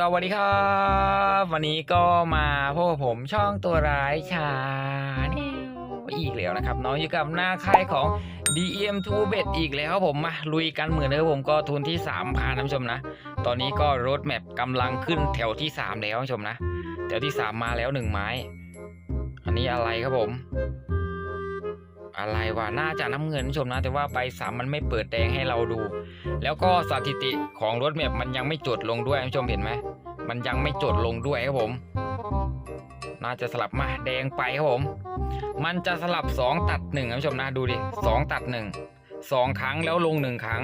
สวัสดีครับ วันนี้ก็มาพบกับผมช่องตัวร้ายชาแนลอีกแล้วนะครับน้องอยู่กับหน้าค่ายของ DM2 Bet อีกแล้วครับผมมาลุยกันเหมือนเดิมผมก็ทุนที่3พาท่านผู้ชมนะ ตอนนี้ก็รถแมพกำลังขึ้นแถวที่ 3 แล้วท่านผู้ชมนะ แถวที่ 3 มาแล้วหนึ่งไม้ อันนี้อะไรครับผม อะไรวะน่าจะน้ำเงินท่านชมนะ แต่ว่าใบสามมันไม่เปิดแดงให้เราดู แล้วก็สถิติของรถแมพมันยังไม่จดลงด้วยท่านชมเห็นไหมมันยังไม่จดลงด้วยครับผม น่าจะสลับมาแดงไปครับผม มันจะสลับ 2 ตัด1ท่านชมนะดูดิ2ตัด 1 2 ครั้งแล้วลง 1 ครั้ง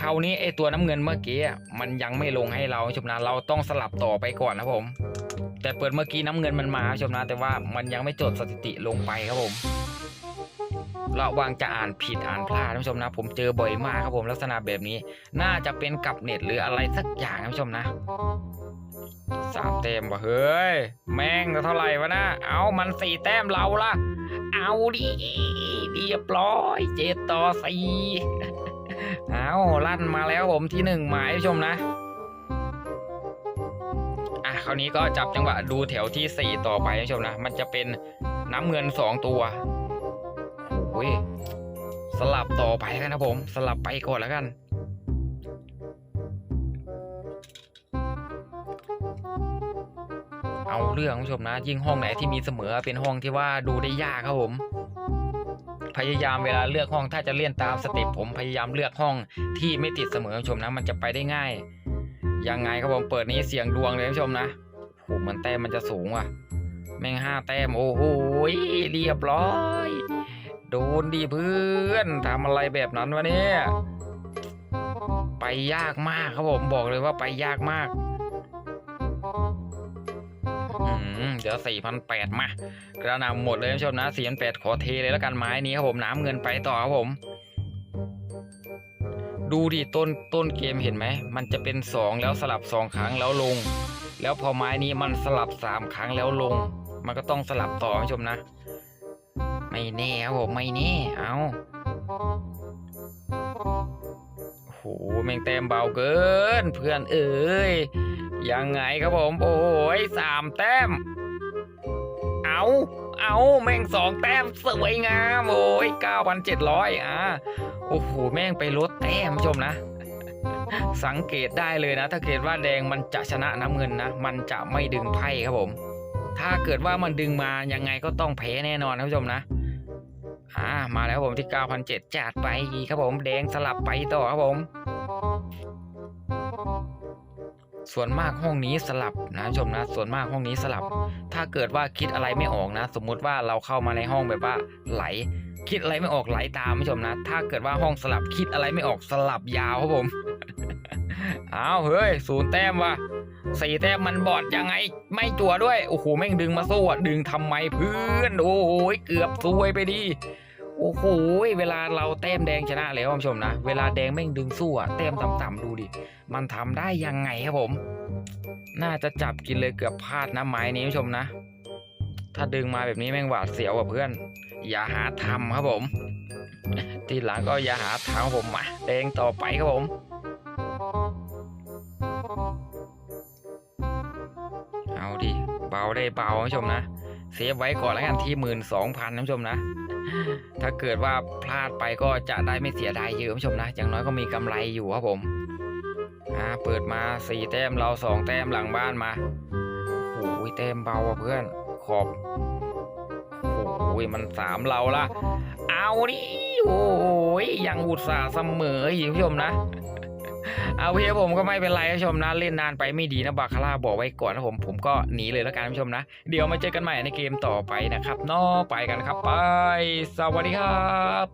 คราวนี้ไอตัวน้ำเงินเมื่อกี้มันยังไม่ลงให้เราท่านชมนะเราต้องสลับต่อไปก่อนนะครับผม แต่เปิดเมื่อกี้น้ำเงินมันมาท่านชมนะแต่ว่ามันยังไม่จดสถิติลงไปครับผม ระวังจะอ่านผิดอ่านพลาดท่านผู้ชมนะ ผมเจอบ่อยมากครับผมลักษณะแบบนี้ น่าจะเป็นกับเน็ตหรืออะไรสักอย่างท่านผู้ชมนะสามแต้มวะเฮ้ย แม่งเท่าไหร่วะนะเอามันสี่แต้มเราละเอาดิเรียบร้อยเจ็ดต่อสี่เอาลั่นมาแล้วผมที่หนึ่งหมายท่านผู้ชมนะอะคราวนี้ก็จับจังหวะดูแถวที่สี่ต่อไปท่านผู้ชมนะ มันจะเป็นน้ำเงินสองตัว อ้ยสลับต่อไปกันนะผม สลับไปก่อนแล้วกันเอาเรื่องคุณผู้ชมนะ ยิ่งห้องไหนที่มีเสมอเป็นห้องที่ว่าดูได้ยากครับผม พยายามเวลาเลือกห้องถ้าจะเลี่ยนตามสเต็ปผมพยายามเลือกห้องที่ไม่ติดเสมอคุณผู้ชมนะ มันจะไปได้ง่ายยังไงครับผมเปิดนี้เสียงดวงเลยคุณผู้ชมนะโหเหมันแต้มมันจะสูงว่ะ แม่งห้าแต้มโอ้โหเรียบร้อย โดนดีเพื่อนทำอะไรแบบนั้นวะเนี่ย ไปยากมากครับผมบอกเลยว่าไปยากมากเดี๋ยวสี่พันแปดมากระหนำหมดเลยท่านผู้ชมนะสี่พันแปดขอเทเลยแล้วกันไม้นี้ครับผมน้ำเงินไปต่อครับผม ดูดิต้นต้นเกมเห็นไหม มันจะเป็นสองแล้วสลับสองครั้งแล้วลง แล้วพอไม้นี้มันสลับสามครั้งแล้วลง มันก็ต้องสลับต่อท่านผู้ชมนะ ไม่แน่ครับผมไม่แน่เอาโหแม่งแต้มเบาเกิน เพื่อนเอ้ยยังไงครับผมโอ้ยสามแต้ม เอาเอาแม่งสองแต้มสวยงามโอ้ยเก้าพันเจ็ดร้อยอะโอ้โหแม่งไปลดแต้มชมนะ สังเกตได้เลยนะ ถ้าเกิดว่าแดงมันจะชนะน้ำเงินนะ มันจะไม่ดึงไพ่ครับผม ถ้าเกิดว่ามันดึงมายังไงก็ต้องแพ้แน่นอนนะผู้ชมนะ อ่ามาแล้วผมที่ 9,007จัดไปครับผมแดงสลับไปต่อครับผม ส่วนมากห้องนี้สลับนะผู้ชมนะ ส่วนมากห้องนี้สลับ ถ้าเกิดว่าคิดอะไรไม่ออกนะ สมมุติว่าเราเข้ามาในห้องแบบว่าไหล คิดอะไรไม่ออกไหลตามผู้ชมนะ ถ้าเกิดว่าห้องสลับคิดอะไรไม่ออกสลับยาวครับผม อ้าวเฮ้ยศูนย์แต้มว่ะสี่แต้มมันบอดยังไง ไม่จั่วด้วย โอ้โหแม่งดึงมาสู้อะดึงทำไมเพื่อนโอ้โหเกือบซวยไปดีโอ้โหเวลาเราแต้มแดงชนะแล้วคุณผู้ชมนะเวลาแดงแม่งดึงสู้อะแต้มต่ำๆดูดิมันทำได้ยังไงครับผม น่าจะจับกินเลยเกือบพลาดนะไม้นี้คุณผู้ชมนะ ถ้าดึงมาแบบนี้แม่งหวาดเสียวอะเพื่อน อย่าหาทำครับผม ทีหลังก็อย่าหาทางผมมาแดงต่อไปครับผม เบาได้เบาคุณผู้ชมนะเซฟไว้ก่อนแล้วกันที่หมื่นสองพันคุณผู้ชมนะ ถ้าเกิดว่าพลาดไปก็จะได้ไม่เสียดายเยอะคุณผู้ชมนะอย่างน้อยก็มีกำไรอยู่ครับผมอ่าเปิดมาสี่แต้มเราสองแต้มหลังบ้านมาโอ้ยแต้มเบาอะเพื่อนขอบโอ้ยมันสามเราละเอาดิโอ้ยยังอุตส่าห์เสมออีกคุณผู้ชมนะ เอาเพียผมก็ไม่เป็นไรคุณผู้ชมนะเล่นนานไปไม่ดีนะบาคาร่าบอกไว้ก่อนนะผมผมก็หนีเลยแล้วกันคุณผู้ชมนะ เดี๋ยวมาเจอกันใหม่ในเกมต่อไปนะครับนอไปกันครับไป สวัสดีครับ